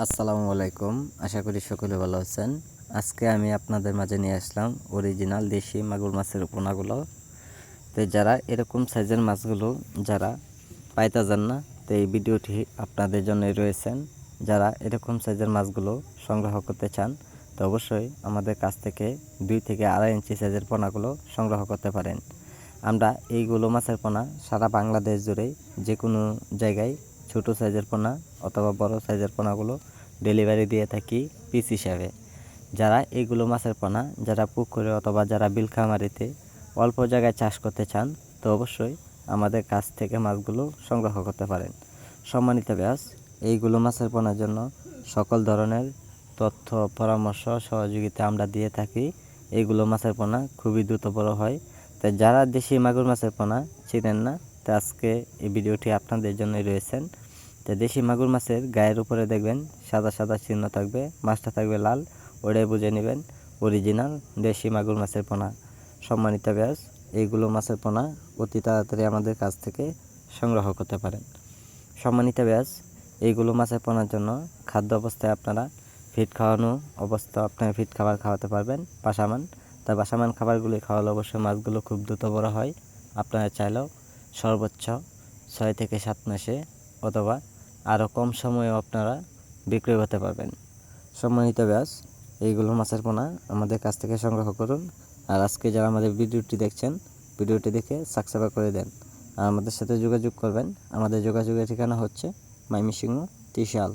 আসসালামু আলাইকুম। আশা করি সকলে ভালো আছেন। আজকে আমি আপনাদের মাঝে নিয়ে আসলাম অরিজিনাল দেশি মাগুর মাছের পোনাগুলো। তো যারা এরকম সাইজের মাছগুলো যারা পাইতে যান না, তো এই ভিডিওটি আপনাদের জন্য রয়েছেন। যারা এরকম সাইজের মাছগুলো সংগ্রহ করতে চান, তো অবশ্যই আমাদের কাছ থেকে দুই থেকে আড়াই ইঞ্চি সাইজের পোনাগুলো সংগ্রহ করতে পারেন। আমরা এইগুলো মাছের পোনা সারা বাংলাদেশ জুড়ে যে কোনো জায়গায় ছোট সাইজের পোনা অথবা বড় সাইজের পোনাগুলো ডেলিভারি দিয়ে থাকি পিস হিসাবে। যারা এইগুলো মাছের পোনা, যারা পুকুরে অথবা যারা বিলখামারিতে অল্প জায়গায় চাষ করতে চান, তো অবশ্যই আমাদের কাছ থেকে মাছগুলো সংগ্রহ করতে পারেন। সম্মানিত ব্যাস এইগুলো মাছের পোনার জন্য সকল ধরনের তথ্য, পরামর্শ, সহযোগিতা আমরা দিয়ে থাকি। এইগুলো মাছের পোনা খুবই দ্রুত বড় হয়। তাই যারা দেশি মাগুর মাছের পোনা চিনেন না, তো আজকে এই ভিডিওটি আপনাদের জন্যই রয়েছেন। তো দেশি মাগুর মাছের গায়ের উপরে দেখবেন সাদা সাদা চিহ্ন থাকবে, মাছটা থাকবে লাল, ওটাই বুঝে নেবেন অরিজিনাল দেশি মাগুর মাছের পোনা। সম্মানিত ব্যাস এইগুলো মাছের পোনা অতি তাড়াতাড়ি আমাদের কাছ থেকে সংগ্রহ করতে পারেন। সম্মানিত ব্যাস এইগুলো মাছের পোনার জন্য খাদ্য অবস্থায় আপনারা ফিট খাওয়ানো অবস্থা, আপনারা ফিট খাবার খাওয়াতে পারবেন পাশামান তা বাসামান খাবারগুলি খাওয়ালে অবশ্যই মাছগুলো খুব দ্রুত বড় হয়। আপনারা চাইলেও সর্বোচ্চ ছয় থেকে সাত মাসে অথবা আরও কম সময়েও আপনারা বিক্রয় করতে পারবেন। সম্মানিত ব্যাস, এইগুলো মাছের পোনা আমাদের কাছ থেকে সংগ্রহ করুন। আর আজকে যারা আমাদের ভিডিওটি দেখছেন, ভিডিওটি দেখে সাবস্ক্রাইব করে দেন। আর আমাদের সাথে যোগাযোগ করবেন। আমাদের যোগাযোগের ঠিকানা হচ্ছে মাইমিসিংহ ত্রিশাল।